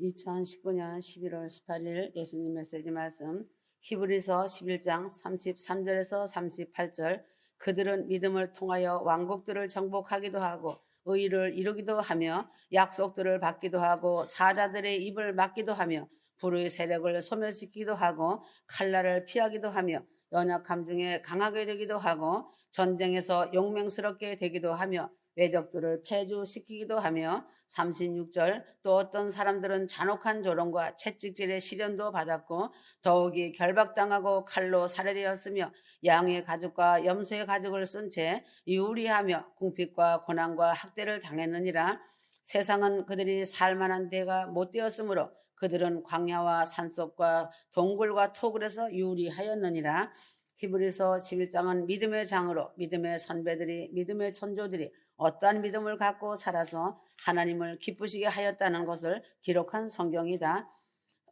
2019년 11월 18일 예수님 메시지 말씀 히브리서 11장 33절에서 38절 그들은 믿음을 통하여 왕국들을 정복하기도 하고 의를 이루기도 하며 약속들을 받기도 하고 사자들의 입을 막기도 하며 불의 세력을 소멸시키기도 하고 칼날을 피하기도 하며 연약함 중에 강하게 되기도 하고 전쟁에서 용맹스럽게 되기도 하며 외적들을 폐주시키기도 하며 36절 또 어떤 사람들은 잔혹한 조롱과 채찍질의 시련도 받았고 더욱이 결박당하고 칼로 살해되었으며 양의 가죽과 염소의 가죽을 쓴 채 유리하며 궁핍과 고난과 학대를 당했느니라. 세상은 그들이 살만한 데가 못 되었으므로 그들은 광야와 산속과 동굴과 토굴에서 유리하였느니라. 히브리서 11장은 믿음의 장으로 믿음의 선배들이 믿음의 천조들이 어떠한 믿음을 갖고 살아서 하나님을 기쁘시게 하였다는 것을 기록한 성경이다.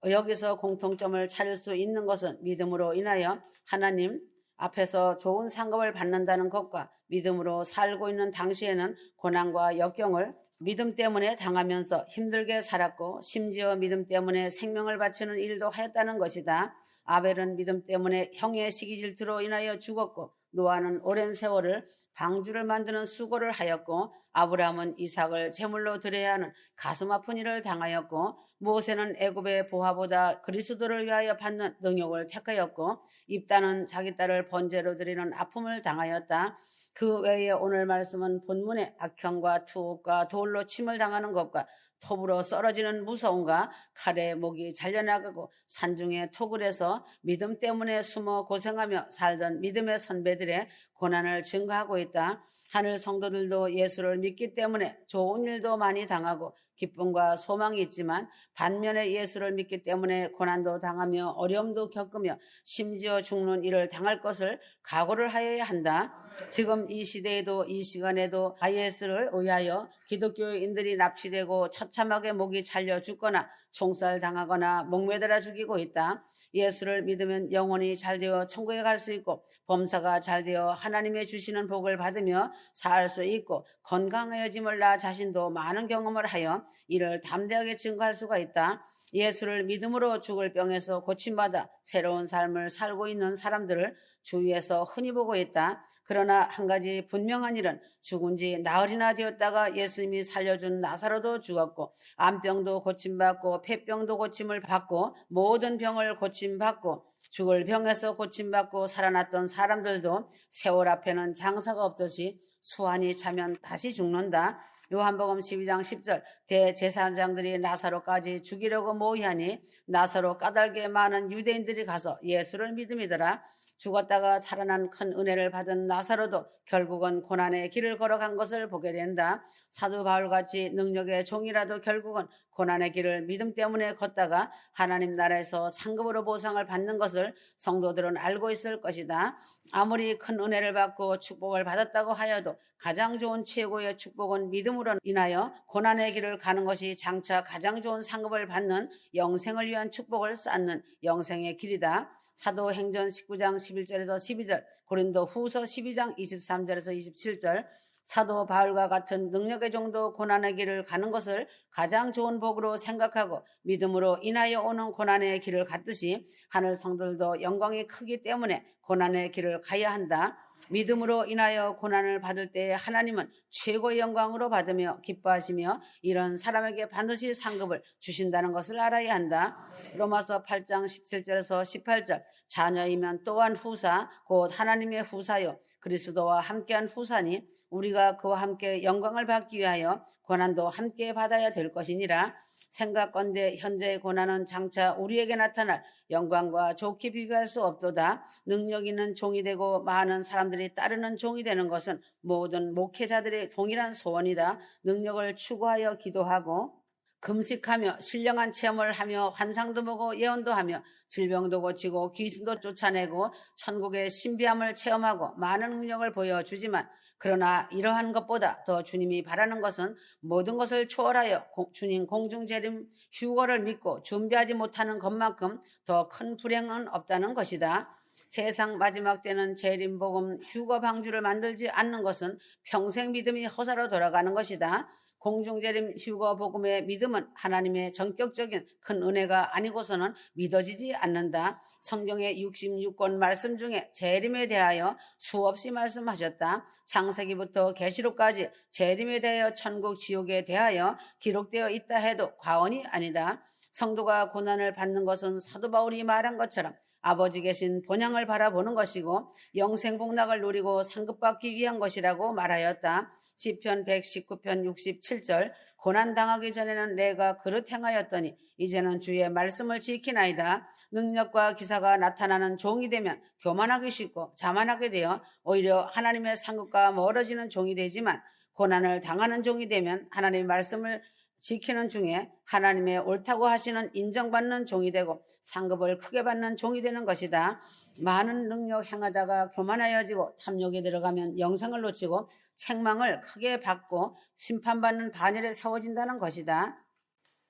여기서 공통점을 찾을 수 있는 것은 믿음으로 인하여 하나님 앞에서 좋은 상급을 받는다는 것과 믿음으로 살고 있는 당시에는 고난과 역경을 믿음 때문에 당하면서 힘들게 살았고 심지어 믿음 때문에 생명을 바치는 일도 하였다는 것이다. 아벨은 믿음 때문에 형의 시기 질투로 인하여 죽었고 노아는 오랜 세월을 방주를 만드는 수고를 하였고 아브라함은 이삭을 제물로 드려야 하는 가슴 아픈 일을 당하였고 모세는 애굽의 보화보다 그리스도를 위하여 받는 능력을 택하였고 입다는 자기 딸을 번제로 드리는 아픔을 당하였다. 그 외에 오늘 말씀은 본문의 악형과 투옥과 돌로 침을 당하는 것과 톱으로 썰어지는 무서움과 칼에 목이 잘려나가고 산중의 토굴에서 믿음 때문에 숨어 고생하며 살던 믿음의 선배들의 고난을 증거하고 있다. 하늘 성도들도 예수를 믿기 때문에 좋은 일도 많이 당하고 기쁨과 소망이 있지만 반면에 예수를 믿기 때문에 고난도 당하며 어려움도 겪으며 심지어 죽는 일을 당할 것을 각오를 하여야 한다. 지금 이 시대에도 이 시간에도 IS를 의하여 기독교인들이 납치되고 처참하게 목이 잘려 죽거나 총살 당하거나 목매달아 죽이고 있다. 예수를 믿으면 영혼이 잘 되어 천국에 갈 수 있고 범사가 잘 되어 하나님의 주시는 복을 받으며 살 수 있고 건강해짐을 나 자신도 많은 경험을 하여 이를 담대하게 증거할 수가 있다. 예수를 믿음으로 죽을 병에서 고침받아 새로운 삶을 살고 있는 사람들을 주위에서 흔히 보고 있다. 그러나 한 가지 분명한 일은 죽은 지 나흘이나 되었다가 예수님이 살려준 나사로도 죽었고 암병도 고침받고 폐병도 고침을 받고 모든 병을 고침받고 죽을 병에서 고침받고 살아났던 사람들도 세월 앞에는 장사가 없듯이 수환이 차면 다시 죽는다. 요한복음 12장 10절 대제사장들이 나사로까지 죽이려고 모의하니 나사로 까닭에 많은 유대인들이 가서 예수를 믿음이더라. 죽었다가 살아난 큰 은혜를 받은 나사로도 결국은 고난의 길을 걸어간 것을 보게 된다. 사도 바울같이 능력의 종이라도 결국은 고난의 길을 믿음 때문에 걷다가 하나님 나라에서 상급으로 보상을 받는 것을 성도들은 알고 있을 것이다. 아무리 큰 은혜를 받고 축복을 받았다고 하여도 가장 좋은 최고의 축복은 믿음으로 인하여 고난의 길을 가는 것이 장차 가장 좋은 상급을 받는 영생을 위한 축복을 쌓는 영생의 길이다. 사도행전 19장 11절에서 12절, 고린도 후서 12장 23절에서 27절, 사도 바울과 같은 능력의 정도 고난의 길을 가는 것을 가장 좋은 복으로 생각하고 믿음으로 인하여 오는 고난의 길을 갔듯이 하늘 성들도 영광이 크기 때문에 고난의 길을 가야 한다. 믿음으로 인하여 고난을 받을 때 하나님은 최고의 영광으로 받으며 기뻐하시며 이런 사람에게 반드시 상급을 주신다는 것을 알아야 한다. 로마서 8장 17절에서 18절 자녀이면 또한 후사 곧 하나님의 후사요 그리스도와 함께한 후사니 우리가 그와 함께 영광을 받기 위하여 고난도 함께 받아야 될 것이니라. 생각건대 현재의 고난은 장차 우리에게 나타날 영광과 좋게 비교할 수 없도다. 능력 있는 종이 되고 많은 사람들이 따르는 종이 되는 것은 모든 목회자들의 동일한 소원이다. 능력을 추구하여 기도하고 금식하며 신령한 체험을 하며 환상도 보고 예언도 하며 질병도 고치고 귀신도 쫓아내고 천국의 신비함을 체험하고 많은 능력을 보여주지만 그러나 이러한 것보다 더 주님이 바라는 것은 모든 것을 초월하여 주님 공중재림 휴거를 믿고 준비하지 못하는 것만큼 더 큰 불행은 없다는 것이다. 세상 마지막 때는 재림 복음 휴거 방주를 만들지 않는 것은 평생 믿음이 허사로 돌아가는 것이다. 공중재림 휴거 복음의 믿음은 하나님의 전격적인 큰 은혜가 아니고서는 믿어지지 않는다. 성경의 66권 말씀 중에 재림에 대하여 수없이 말씀하셨다. 창세기부터 계시록까지 재림에 대하여 천국 지옥에 대하여 기록되어 있다 해도 과언이 아니다. 성도가 고난을 받는 것은 사도 바울이 말한 것처럼 아버지 계신 본향을 바라보는 것이고 영생복락을 누리고 상급받기 위한 것이라고 말하였다. 시편 119편 67절 고난 당하기 전에는 내가 그릇 행하였더니 이제는 주의 말씀을 지키나이다. 능력과 기사가 나타나는 종이 되면 교만하기 쉽고 자만하게 되어 오히려 하나님의 상급과 멀어지는 종이 되지만 고난을 당하는 종이 되면 하나님의 말씀을 지키는 중에 하나님의 옳다고 하시는 인정받는 종이 되고 상급을 크게 받는 종이 되는 것이다. 많은 능력 행하다가 교만하여지고 탐욕에 들어가면 영생을 놓치고 책망을 크게 받고 심판받는 반열에 세워진다는 것이다.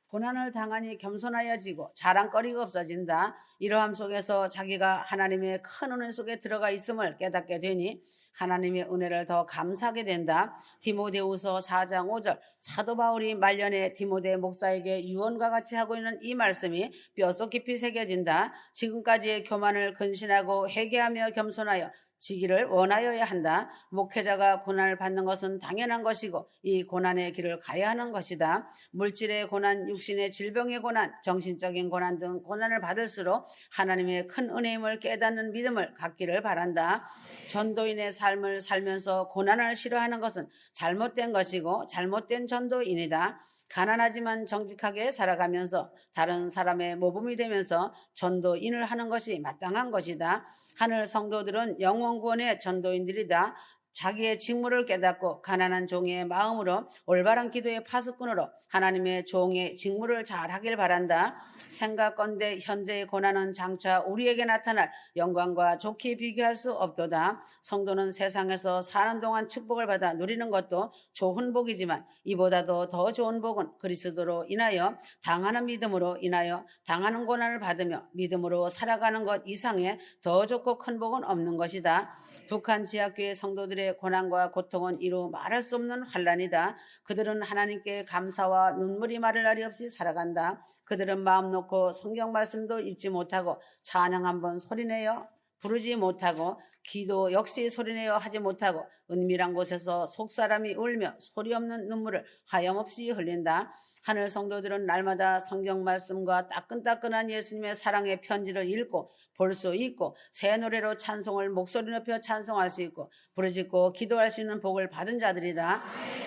고난을 당하니 겸손하여지고 자랑거리가 없어진다. 이러함 속에서 자기가 하나님의 큰 은혜 속에 들어가 있음을 깨닫게 되니 하나님의 은혜를 더 감사하게 된다. 디모데후서 4장 5절 사도 바울이 말년에 디모데 목사에게 유언과 같이 하고 있는 이 말씀이 뼛속 깊이 새겨진다. 지금까지의 교만을 근신하고 회개하며 겸손하여 지기를 원하여야 한다. 목회자가 고난을 받는 것은 당연한 것이고 이 고난의 길을 가야 하는 것이다. 물질의 고난, 육신의 질병의 고난, 정신적인 고난 등 고난을 받을수록 하나님의 큰 은혜임을 깨닫는 믿음을 갖기를 바란다. 전도인의 삶을 살면서 고난을 싫어하는 것은 잘못된 것이고 잘못된 전도인이다. 가난하지만 정직하게 살아가면서 다른 사람의 모범이 되면서 전도인을 하는 것이 마땅한 것이다. 하늘 성도들은 영원 구원의 전도인들이다. 자기의 직무를 깨닫고 가난한 종의 마음으로 올바른 기도의 파수꾼으로 하나님의 종의 직무를 잘 하길 바란다. 생각건대 현재의 고난은 장차 우리에게 나타날 영광과 좋게 비교할 수 없도다. 성도는 세상에서 사는 동안 축복을 받아 누리는 것도 좋은 복이지만 이보다도 더 좋은 복은 그리스도로 인하여 당하는 믿음으로 인하여 당하는 고난을 받으며 믿음으로 살아가는 것 이상의 더 좋고 큰 복은 없는 것이다. 북한 지하교회 성도들의 고난과 고통은 이루 말할 수 없는 환란이다. 그들은 하나님께 감사와 눈물이 마를 날이 없이 살아간다. 그들은 마음 놓고 성경 말씀도 읽지 못하고 찬양 한번 소리내어 부르지 못하고 기도 역시 소리내어 하지 못하고 은밀한 곳에서 속사람이 울며 소리 없는 눈물을 하염없이 흘린다. 하늘 성도들은 날마다 성경 말씀과 따끈따끈한 예수님의 사랑의 편지를 읽고 볼 수 있고 새 노래로 찬송을 목소리 높여 찬송할 수 있고 부르짖고 기도할 수 있는 복을 받은 자들이다.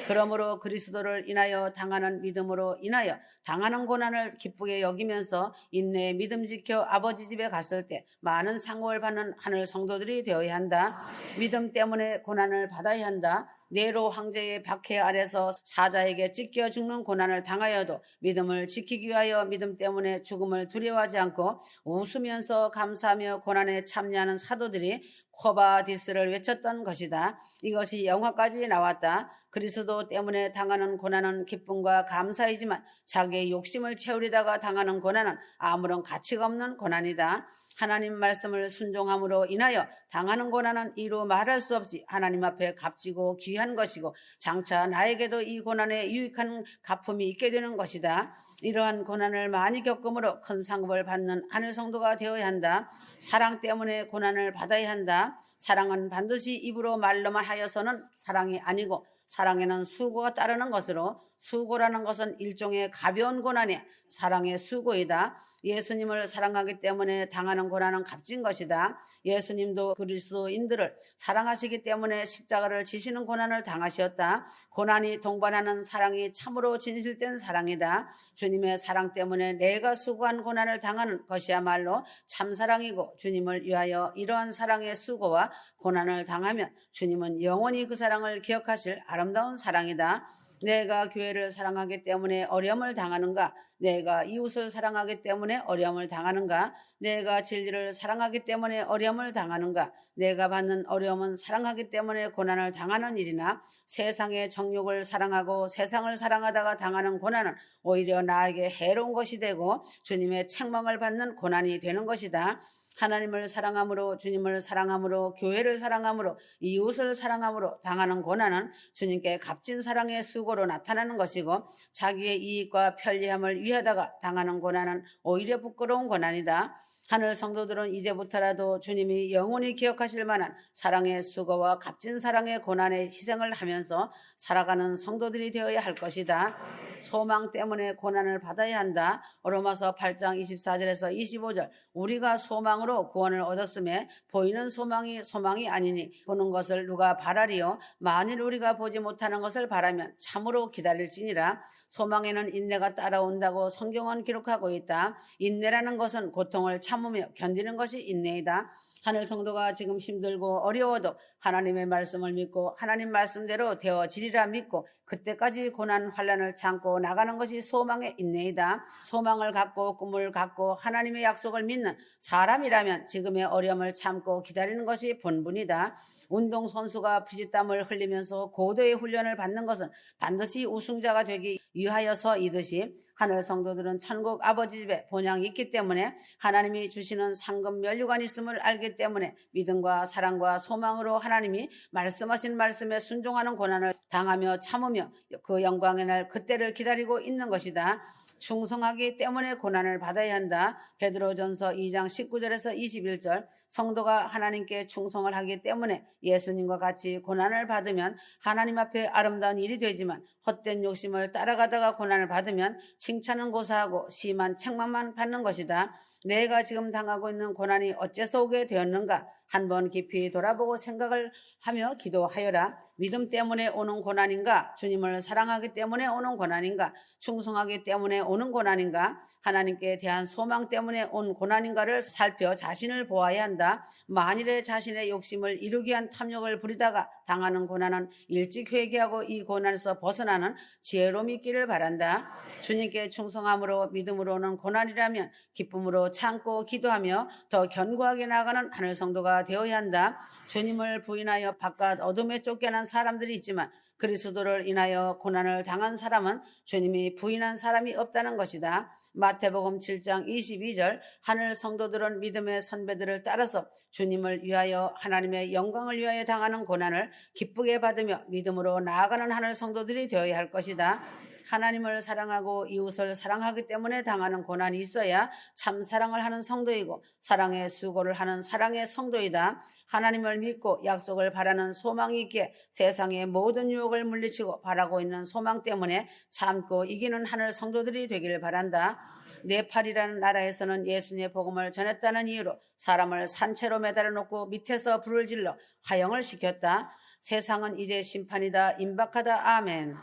그러므로 그리스도를 인하여 당하는 믿음으로 인하여 당하는 고난을 기쁘게 여기면서 인내의 믿음 지켜 아버지 집에 갔을 때 많은 상급을 받는 하늘 성도들이 되어야 한다. 믿음 때문에 고난을 받아야 한다. 네로 황제의 박해 아래서 사자에게 찢겨 죽는 고난을 당하여도 믿음을 지키기 위하여 믿음 때문에 죽음을 두려워하지 않고 웃으면서 감사하며 고난에 참여하는 사도들이 코바디스를 외쳤던 것이다. 이것이 영화까지 나왔다. 그리스도 때문에 당하는 고난은 기쁨과 감사이지만 자기의 욕심을 채우려다가 당하는 고난은 아무런 가치가 없는 고난이다. 하나님 말씀을 순종함으로 인하여 당하는 고난은 이루 말할 수 없이 하나님 앞에 값지고 귀한 것이고 장차 나에게도 이 고난에 유익한 가품이 있게 되는 것이다. 이러한 고난을 많이 겪음으로 큰 상급을 받는 하늘 성도가 되어야 한다. 사랑 때문에 고난을 받아야 한다. 사랑은 반드시 입으로 말로만 하여서는 사랑이 아니고 사랑에는 수고가 따르는 것으로 수고라는 것은 일종의 가벼운 고난이 사랑의 수고이다. 예수님을 사랑하기 때문에 당하는 고난은 값진 것이다. 예수님도 그리스도인들을 사랑하시기 때문에 십자가를 지시는 고난을 당하셨다. 고난이 동반하는 사랑이 참으로 진실된 사랑이다. 주님의 사랑 때문에 내가 수고한 고난을 당하는 것이야말로 참 사랑이고 주님을 위하여 이러한 사랑의 수고와 고난을 당하면 주님은 영원히 그 사랑을 기억하실 아름다운 사랑이다. 내가 교회를 사랑하기 때문에 어려움을 당하는가? 내가 이웃을 사랑하기 때문에 어려움을 당하는가? 내가 진리를 사랑하기 때문에 어려움을 당하는가? 내가 받는 어려움은 사랑하기 때문에 고난을 당하는 일이나 세상의 정욕을 사랑하고 세상을 사랑하다가 당하는 고난은 오히려 나에게 해로운 것이 되고 주님의 책망을 받는 고난이 되는 것이다. 하나님을 사랑함으로 주님을 사랑함으로 교회를 사랑함으로 이웃을 사랑함으로 당하는 고난은 주님께 값진 사랑의 수고로 나타나는 것이고 자기의 이익과 편리함을 위하다가 당하는 고난은 오히려 부끄러운 고난이다. 하늘 성도들은 이제부터라도 주님이 영원히 기억하실 만한 사랑의 수고와 값진 사랑의 고난의 희생을 하면서 살아가는 성도들이 되어야 할 것이다. 소망 때문에 고난을 받아야 한다. 로마서 8장 24절에서 25절. 우리가 소망으로 구원을 얻었음에 보이는 소망이 소망이 아니니 보는 것을 누가 바라리요? 만일 우리가 보지 못하는 것을 바라면 참으로 기다릴지니라. 소망에는 인내가 따라온다고 성경은 기록하고 있다. 인내라는 것은 고통을 참으며 견디는 것이 인내이다. 하늘 성도가 지금 힘들고 어려워도 하나님의 말씀을 믿고 하나님 말씀대로 되어지리라 믿고 그때까지 고난 환란을 참고 나가는 것이 소망의 인내이다. 소망을 갖고 꿈을 갖고 하나님의 약속을 믿는 사람이라면 지금의 어려움을 참고 기다리는 것이 본분이다. 운동 선수가 피지땀을 흘리면서 고도의 훈련을 받는 것은 반드시 우승자가 되기 위하여서 이듯이 하늘 성도들은 천국 아버지 집에 본향이 있기 때문에 하나님이 주시는 상급 면류관이 있음을 알기 때문에 믿음과 사랑과 소망으로 하나님이 말씀하신 말씀에 순종하는 고난을 당하며 참으며 그 영광의 날 그때를 기다리고 있는 것이다. 충성하기 때문에 고난을 받아야 한다. 베드로전서 2장 19절에서 21절 성도가 하나님께 충성을 하기 때문에 예수님과 같이 고난을 받으면 하나님 앞에 아름다운 일이 되지만 헛된 욕심을 따라가다가 고난을 받으면 칭찬은 고사하고 심한 책망만 받는 것이다. 내가 지금 당하고 있는 고난이 어째서 오게 되었는가? 한번 깊이 돌아보고 생각을 하며 기도하여라. 믿음 때문에 오는 고난인가? 주님을 사랑하기 때문에 오는 고난인가? 충성하기 때문에 오는 고난인가? 하나님께 대한 소망 때문에 온 고난인가를 살펴 자신을 보아야 한다. 만일에 자신의 욕심을 이루기 위한 탐욕을 부리다가 당하는 고난은 일찍 회개하고 이 고난에서 벗어나는 지혜로움이 있기를 바란다. 주님께 충성함으로 믿음으로 오는 고난이라면 기쁨으로 참고 기도하며 더 견고하게 나가는 하늘 성도 가 되어야 한다. 주님을 부인하여 바깥 어둠에 쫓겨난 사람들이 있지만 그리스도를 인하여 고난을 당한 사람은 주님이 부인한 사람이 없다는 것이다. 마태복음 7장 22절 하늘 성도들은 믿음의 선배들을 따라서 주님을 위하여 하나님의 영광을 위하여 당하는 고난을 기쁘게 받으며 믿음으로 나아가는 하늘 성도들이 되어야 할 것이다. 하나님을 사랑하고 이웃을 사랑하기 때문에 당하는 고난이 있어야 참 사랑을 하는 성도이고 사랑의 수고를 하는 사랑의 성도이다. 하나님을 믿고 약속을 바라는 소망이 있기에 세상의 모든 유혹을 물리치고 바라고 있는 소망 때문에 참고 이기는 하늘 성도들이 되기를 바란다. 네팔이라는 나라에서는 예수님의 복음을 전했다는 이유로 사람을 산채로 매달아 놓고 밑에서 불을 질러 화형을 시켰다. 세상은 이제 심판이다. 임박하다. 아멘.